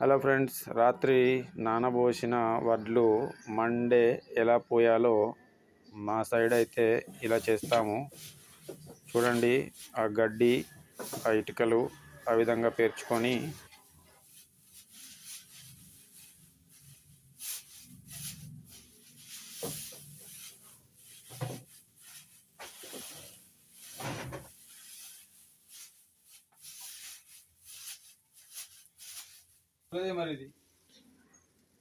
Hello friends రాత్రి నానబోసిన వడ్లు Monday ఎలా పోయాలో మా సైడ్ అయితే ఇలా చేస్తాము. చూడండి ఆ గడ్డి ఆ ఇటుకలు ఆ విధంగా పేర్చుకొని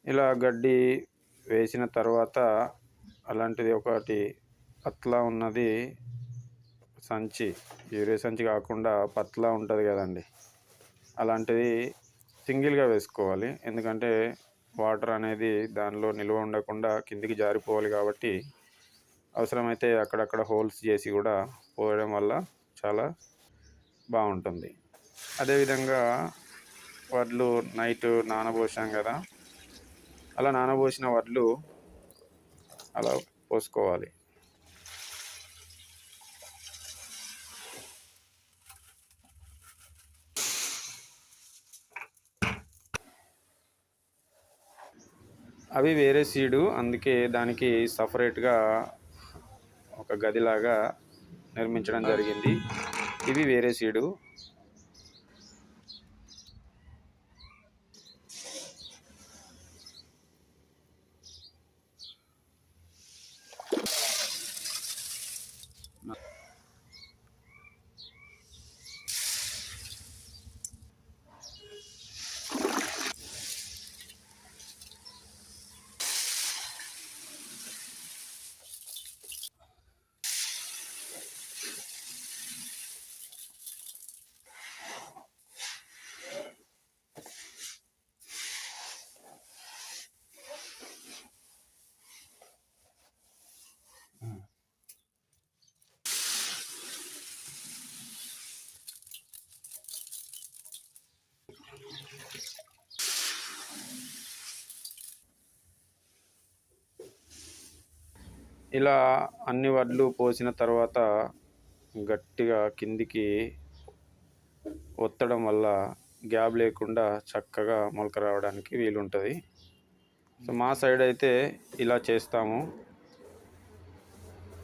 ఇలా గడ్డి వేసిన తర్వాత అలాంటిది ఒకటి పత్లా ఉన్నది సంచి. యూరియా సంచి కాకుండా పత్లా ఉంటుంది కదండి. అలాంటిది సింగిల్గా వేసుకోవాలి. ఎందుకంటే వాటర్ అనేది దానిలో నిల్వ ఉండకుండా కిందికి జారిపోవాలి కాబట్టి అవసరమైతే అక్కడక్కడ హోల్స్ చేసి కూడా పోయడం వల్ల చాలా బాగుంటుంది. అదేవిధంగా వడ్లు నైట్ నానబోసాం కదా. అలా నానబోసిన వడ్లు అలా పోసుకోవాలి. అవి వేరే సీడు అందుకే దానికి సపరేట్గా ఒక గదిలాగా నిర్మించడం జరిగింది. ఇవి వేరే సీడు. ఇలా అన్ని వడ్లు పోసిన తర్వాత గట్టిగా కిందికి ఒత్తడం వల్ల గ్యాప్ లేకుండా చక్కగా మొలక రావడానికి వీలుంటుంది. సో మా సైడ్ అయితే ఇలా చేస్తాము.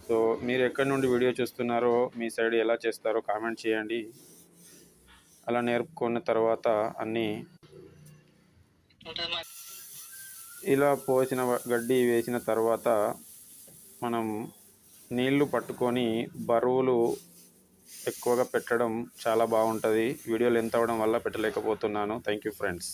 సో మీరు ఎక్కడి నుండి వీడియో చూస్తున్నారో మీ సైడ్ ఎలా చేస్తారో కామెంట్ చేయండి. అలా నేర్పుకున్న తర్వాత అన్నీ ఇలా పోసిన గడ్డి వేసిన తర్వాత మనం నీళ్ళు పట్టుకొని బరువులు ఎక్కువగా పెట్టడం చాలా బాగుంటుంది. వీడియోలు ఎంత అవ్వడం వల్ల పెట్టలేకపోతున్నాను. Thank you friends